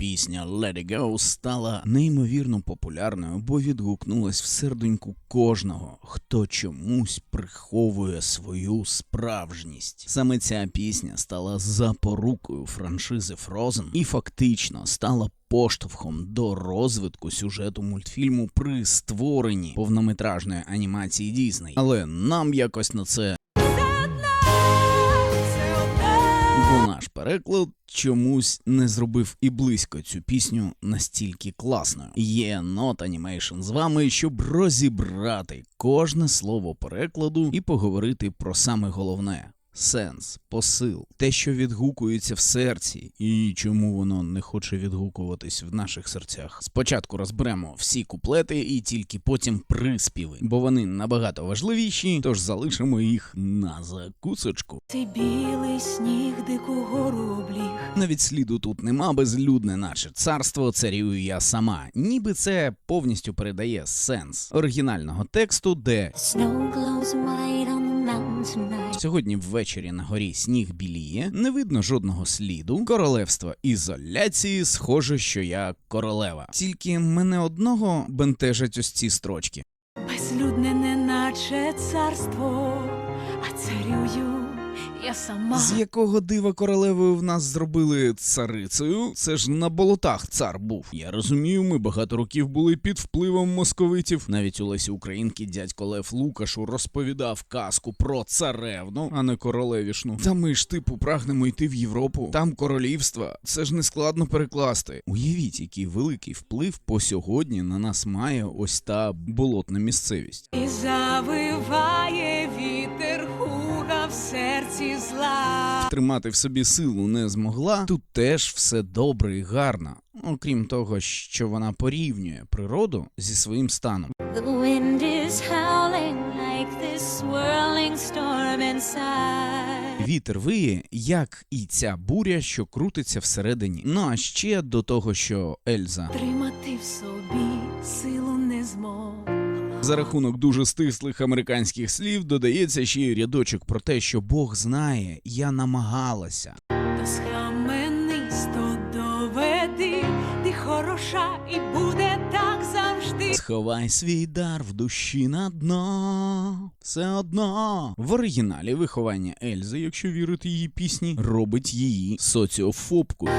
Пісня Let It Go стала неймовірно популярною, бо відгукнулась в серденьку кожного, хто чомусь приховує свою справжність. Саме ця пісня стала запорукою франшизи Frozen і фактично стала поштовхом до розвитку сюжету мультфільму при створенні повнометражної анімації Дісней. Але нам якось на це наш переклад чомусь не зробив і близько цю пісню настільки класною. Є Not Animation з вами, щоб розібрати кожне слово перекладу і поговорити про саме головне. Сенс, посил, те, що відгукується в серці, і чому воно не хоче відгукуватись в наших серцях. Спочатку розберемо всі куплети і тільки потім приспіви, бо вони набагато важливіші, тож залишимо їх на закусочку. Цей білий сніг дику гору обліг. Навіть сліду тут нема безлюдне наше царство царюю я сама. Ніби це повністю передає сенс оригінального тексту, де Snow glows white on the mountain. Сьогодні ввечері на горі сніг біліє, не видно жодного сліду. Королевство ізоляції, схоже, що я королева. Тільки мене одного бентежать ось ці строчки. Безлюдне, неначе царство, я сама. З якого дива королевою в нас зробили царицею? Це ж на болотах цар був. Я розумію, ми багато років були під впливом московитів. Навіть у Лесі Українки дядько Лев Лукашу розповідав казку про царевну, а не королевішну. Та ми ж типу прагнемо йти в Європу. Там королівства. Це ж не складно перекласти. Уявіть, який великий вплив по сьогодні на нас має ось та болотна місцевість. І завиває вітер хуга в серці зла. тримати в собі силу не змогла, тут теж все добре і гарно. Окрім того, що вона порівнює природу зі своїм станом. The wind is howling like this swirling storm inside. Вітер виє, як і ця буря, що крутиться всередині. Ну а ще до того, що Ельза Тримати в собі силу не змог. За рахунок дуже стислих американських слів додається ще й рядочок про те, що Бог знає, я намагалася. Доведи, ти хороша і буде так завжди. Сховай свій дар в душі на дно. Все одно. В оригіналі виховання Ельзи, якщо вірити її пісні, робить її соціофобкою.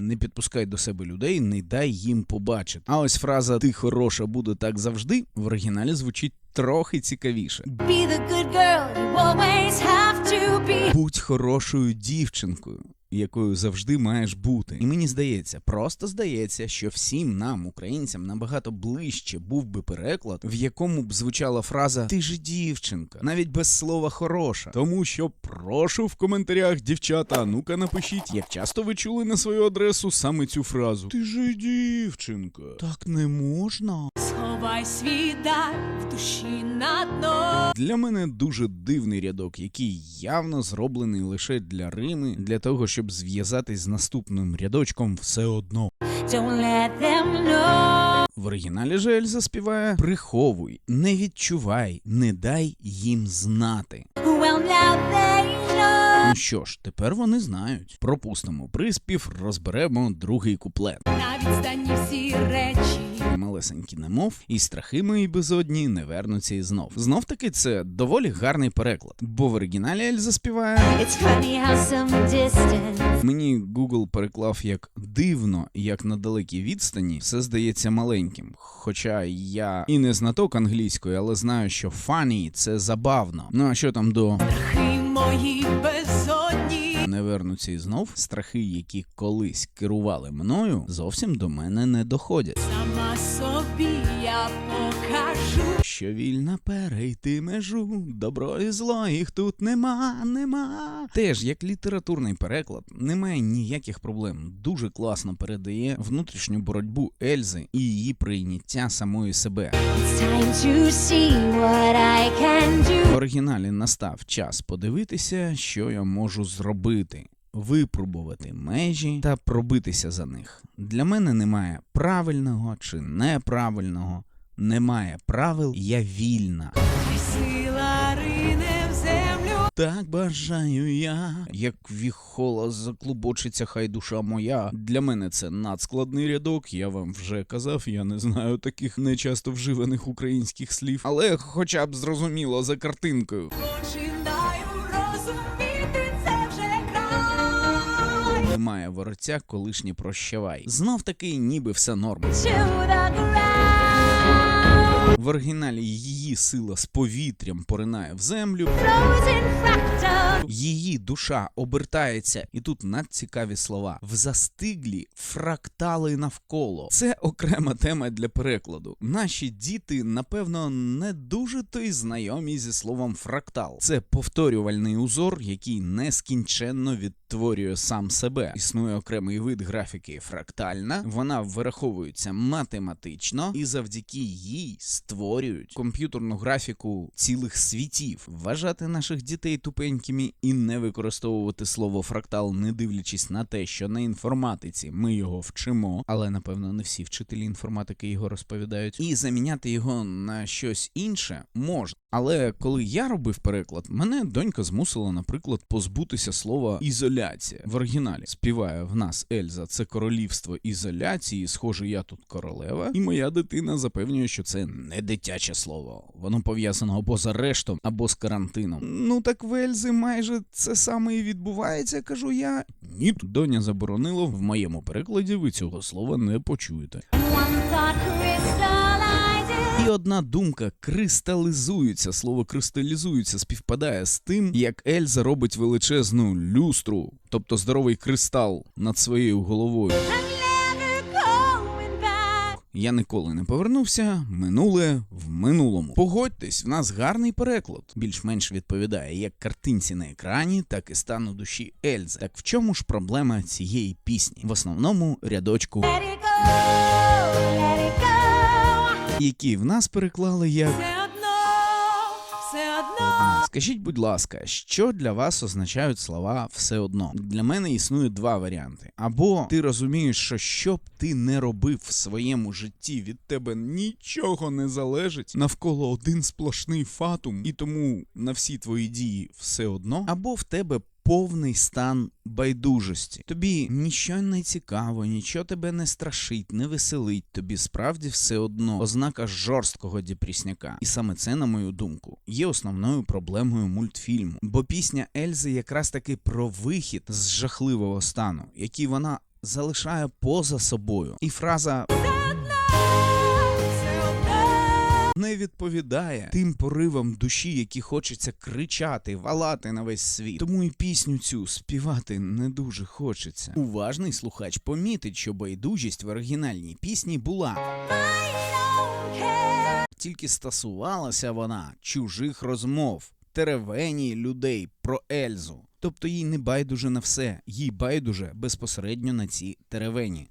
Не підпускай до себе людей, не дай їм побачити. А ось фраза Ти хороша буде так завжди в оригіналі звучить трохи цікавіше. Be the good girl you always have to be. Будь хорошою дівчинкою. Якою завжди маєш бути, і мені здається, просто здається, що всім нам, українцям, набагато ближче був би переклад, в якому б звучала фраза Ти ж дівчинка, навіть без слова хороша. Тому що прошу в коментарях, дівчата, ну-ка напишіть, як часто ви чули на свою адресу саме цю фразу Ти ж дівчинка. Так не можна. Сховай свій дар в душі на дно. Для мене дуже дивний рядок, який явно зроблений лише для Рими, для того, щоб зв'язатись з наступним рядочком все одно. Don't let them know. В оригіналі же Ельза співає Приховуй, не відчувай, не дай їм знати. Well, now they know. Ну що ж, тепер вони знають. Пропустимо приспів, розберемо другий куплет. На відстані всі речі. Малесенькі немов, і страхи мої безодні не вернуться і знов. Знов таки це доволі гарний переклад, бо в оригіналі Ельза співає. It's funny how some distance Мені Google переклав як дивно, як на далекій відстані, все здається маленьким. Хоча я і не знаток англійської, але знаю, що funny – це забавно. Ну а що там до страхи мої безодні. Не вернуться і знов страхи, які колись керували мною, зовсім до мене не доходять. Сама собі я покажу. Що вільно перейти межу, добро і зло їх тут нема, нема. Теж як літературний переклад, немає ніяких проблем. Дуже класно передає внутрішню боротьбу Ельзи і її прийняття самої себе. It's time to see what I can оригіналі настав час подивитися, що я можу зробити. Випробувати межі та пробитися за них. Для мене немає правильного чи неправильного, немає правил, я вільна. Так бажаю я. Як віхола заклубочиться, хай душа моя. Для мене це надскладний рядок. Я вам вже казав, я не знаю таких нечасто вживаних українських слів, але хоча б зрозуміло за картинкою. Починаю розуміти, це вже край. Немає воротця, колишнє прощавай. Знов таки, ніби все норм. В оригіналі її сила з повітрям поринає в землю. Її душа обертається, і тут надцікаві слова в застиглі фрактали навколо. Це окрема тема для перекладу. Наші діти, напевно, не дуже то й знайомі зі словом фрактал. Це повторювальний узор, який нескінченно відтворює сам себе. Існує окремий вид графіки фрактальна. Вона вираховується математично, і завдяки їй створюють комп'ютерну графіку цілих світів. Вважати наших дітей тупенькими і не використовувати слово фрактал, не дивлячись на те, що на інформатиці ми його вчимо, але напевно не всі вчителі інформатики його розповідають, і заміняти його на щось інше можна. Але коли я робив переклад, мене донька змусила, наприклад, позбутися слова ізоляція в оригіналі. Співає в нас Ельза, це королівство ізоляції. Схоже, я тут королева, і моя дитина запевнює, що це не дитяче слово. Воно пов'язано або з арештом, або з карантином. Ну так в Ельзи майже це саме і відбувається, кажу я. Ні, доня заборонила в моєму перекладі. Ви цього слова не почуєте. One. І одна думка кристалізується. Слово кристалізується співпадає з тим, як Ельза робить величезну люстру, тобто здоровий кристал над своєю головою. Я ніколи не повернувся, минуле в минулому. Погодьтесь, в нас гарний переклад. Більш-менш відповідає як картинці на екрані, так і стану душі Ельзи. Так в чому ж проблема цієї пісні? В основному рядочку, Let it go, let it go. Які в нас переклали як. Все одно, все одно. Скажіть, будь ласка, що для вас означають слова все одно? Для мене існує два варіанти. Або ти розумієш, що що б ти не робив в своєму житті, від тебе нічого не залежить, навколо один сплошний фатум, і тому на всі твої дії все одно, або в тебе. Повний стан байдужості. Тобі нічого не цікаво, нічого тебе не страшить, не веселить. Тобі справді все одно ознака жорсткого депресняка. І саме це, на мою думку, є основною проблемою мультфільму. Бо пісня Ельзи якраз таки про вихід з жахливого стану, який вона залишає поза собою. І фраза не відповідає тим поривам душі, які хочеться кричати, валати на весь світ. Тому і пісню цю співати не дуже хочеться. Уважний слухач помітить, що байдужість в оригінальній пісні була. Тільки стосувалася вона чужих розмов, теревені людей про Ельзу. Тобто їй не байдуже на все, їй байдуже безпосередньо на ці теревені.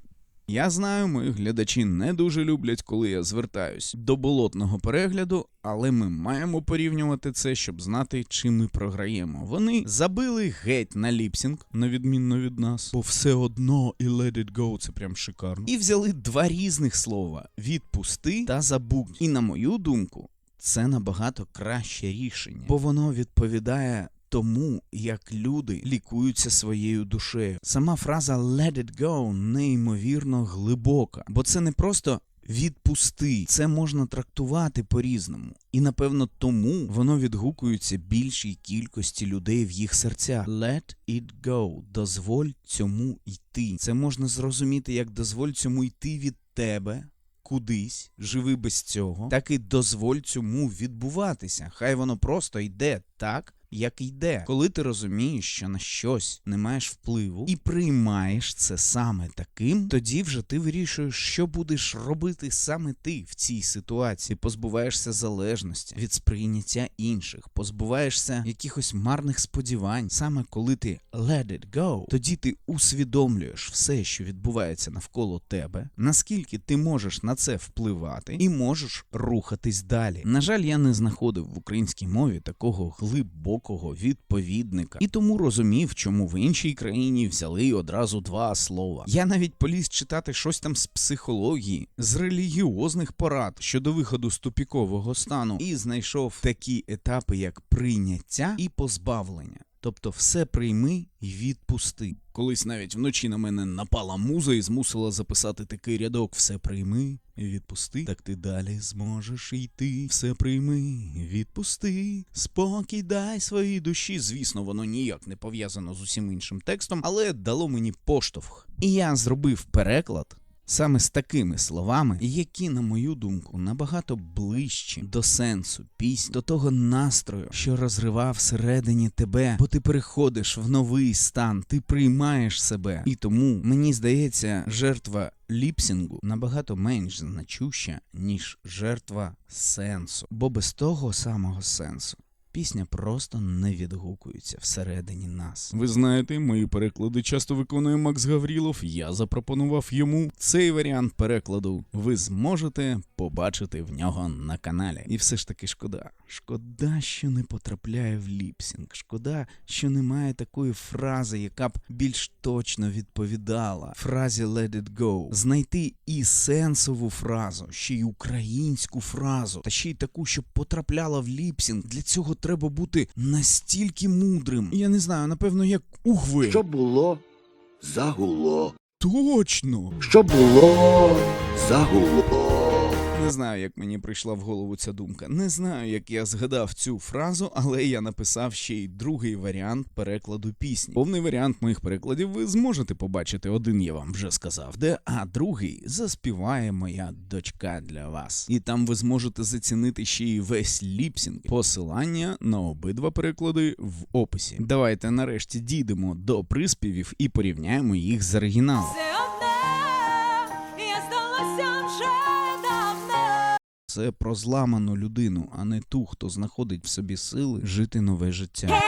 Я знаю, мої глядачі не дуже люблять, коли я звертаюсь до болотного перегляду, але ми маємо порівнювати це, щоб знати, чи ми програємо. Вони забили геть на ліпсінг, на відмінно від нас, бо все одно і let it go, це прям шикарно. І взяли два різних слова: відпусти та забудь. І на мою думку, це набагато краще рішення, бо воно відповідає. Тому як люди лікуються своєю душею. Сама фраза let it go неймовірно глибока, бо це не просто відпусти, це можна трактувати по-різному. І напевно тому воно відгукується більшій кількості людей в їх серцях. Let it go. Дозволь цьому йти. Це можна зрозуміти як дозволь цьому йти від тебе кудись, живи без цього, так і дозволь цьому відбуватися. Хай воно просто йде так. Як йде, коли ти розумієш, що на щось не маєш впливу і приймаєш це саме таким, тоді вже ти вирішуєш, що будеш робити саме ти в цій ситуації. Позбуваєшся залежності від сприйняття інших, позбуваєшся якихось марних сподівань. Саме коли ти let it go, тоді ти усвідомлюєш все, що відбувається навколо тебе, наскільки ти можеш на це впливати, і можеш рухатись далі. На жаль, я не знаходив в українській мові такого глибокого глибокого відповідника, і тому розумів, чому в іншій країні взяли одразу два слова. Я навіть поліз читати щось там з психології, з релігіозних порад щодо виходу з тупікового стану, і знайшов такі етапи, як прийняття і позбавлення. Тобто все прийми і відпусти. Колись навіть вночі на мене напала муза і змусила записати такий рядок: все прийми і відпусти. Так ти далі зможеш йти. Все прийми, відпусти. Спокій дай своїй душі. Звісно, воно ніяк не пов'язано з усім іншим текстом, але дало мені поштовх. І я зробив переклад. Саме з такими словами, які, на мою думку, набагато ближчі до сенсу пісні, до того настрою, що розривав всередині тебе, бо ти переходиш в новий стан, ти приймаєш себе. І тому мені здається, жертва ліпсінгу набагато менш значуща, ніж жертва сенсу. Бо без того самого сенсу пісня просто не відгукується всередині нас. Ви знаєте, мої переклади часто виконує Макс Гаврілов. Я запропонував йому цей варіант перекладу. Ви зможете побачити в нього на каналі. І все ж таки шкода. Шкода, що не потрапляє в ліпсінг. Шкода, що немає такої фрази, яка б більш точно відповідала фразі «let it go». Знайти і сенсову фразу, ще й українську фразу, та ще й таку, щоб потрапляла в ліпсінг. Для цього треба бути настільки мудрим. Я не знаю, напевно, як угви. Що було, загуло. Точно! Що було, загуло. Не знаю, як мені прийшла в голову ця думка. Не знаю, як я згадав цю фразу, але я написав ще й другий варіант перекладу пісні. Повний варіант моїх перекладів ви зможете побачити. Один я вам вже сказав, де, а другий заспіває моя дочка для вас. І там ви зможете зацінити ще й весь ліпсінг. Посилання на обидва переклади в описі. Давайте нарешті дійдемо до приспівів і порівняємо їх з оригіналом. Це про зламану людину, а не ту, хто знаходить в собі сили жити нове життя.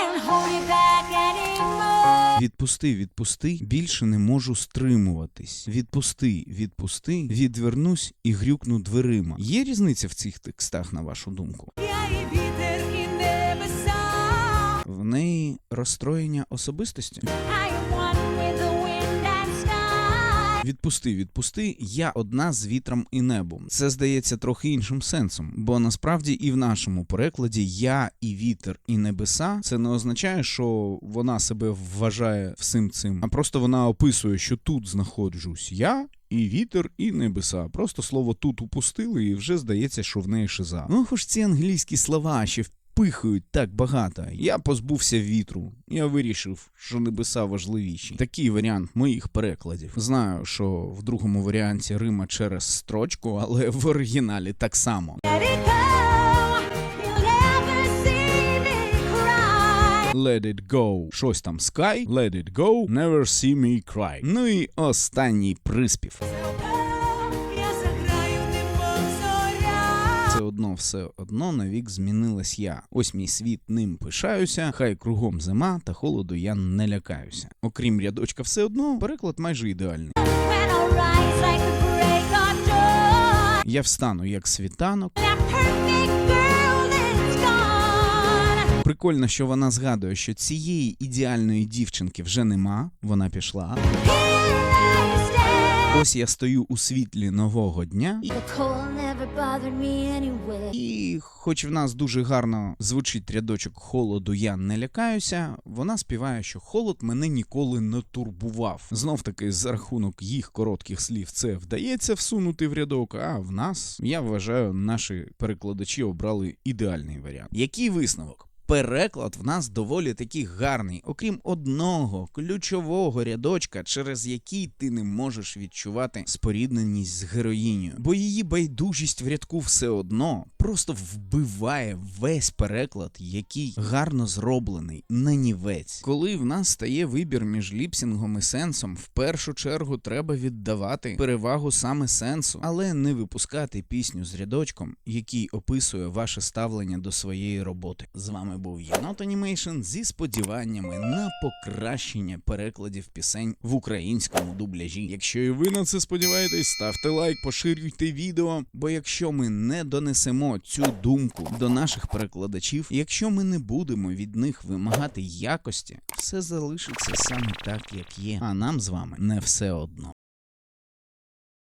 Відпусти, відпусти, більше не можу стримуватись. Відпусти, відпусти, відвернусь і грюкну дверима. Є різниця в цих текстах, на вашу думку? В неї розстроєння особистості. Відпусти, відпусти, я одна з вітром і небом. Це здається трохи іншим сенсом, бо насправді і в нашому перекладі я і вітер і небеса це не означає, що вона себе вважає всім цим, а просто вона описує, що тут знаходжусь я. І вітер, і небеса. Просто слово тут упустили, і вже здається, що в неї шиза. Ну, хоч ці англійські слова ще впихують так багато. Я позбувся вітру. Я вирішив, що небеса важливіші. Такий варіант моїх перекладів. Знаю, що в другому варіанті Рима через строчку, але в оригіналі так само. Let it go. Щось там sky, let it go, never see me cry. Ну і останній приспів. Одно, все одно навік змінилась я. Ось мій світ ним пишаюся, хай кругом зима та холоду я не лякаюся. Окрім рядочка, все одно переклад майже ідеальний. Я встану як світанок. Прикольно, що вона згадує, що цієї ідеальної дівчинки вже нема. Вона пішла. Ось я стою у світлі нового дня. І хоч в нас дуже гарно звучить рядочок холоду, я не лякаюся, вона співає, що холод мене ніколи не турбував. Знов таки, за рахунок їх коротких слів, це вдається всунути в рядок. А в нас, я вважаю, наші перекладачі обрали ідеальний варіант. Який висновок? Переклад в нас доволі таки гарний, окрім одного ключового рядочка, через який ти не можеш відчувати спорідненість з героїнею, бо її байдужість в рядку все одно просто вбиває весь переклад, який гарно зроблений, нанівець. Коли в нас стає вибір між ліпсінгом і сенсом, в першу чергу треба віддавати перевагу саме сенсу, але не випускати пісню з рядочком, який описує ваше ставлення до своєї роботи. З вами був Єнот Анімейшн зі сподіваннями на покращення перекладів пісень в українському дубляжі. Якщо і ви на це сподіваєтесь, ставте лайк, поширюйте відео. Бо якщо ми не донесемо цю думку до наших перекладачів, якщо ми не будемо від них вимагати якості, все залишиться саме так, як є. А нам з вами не все одно.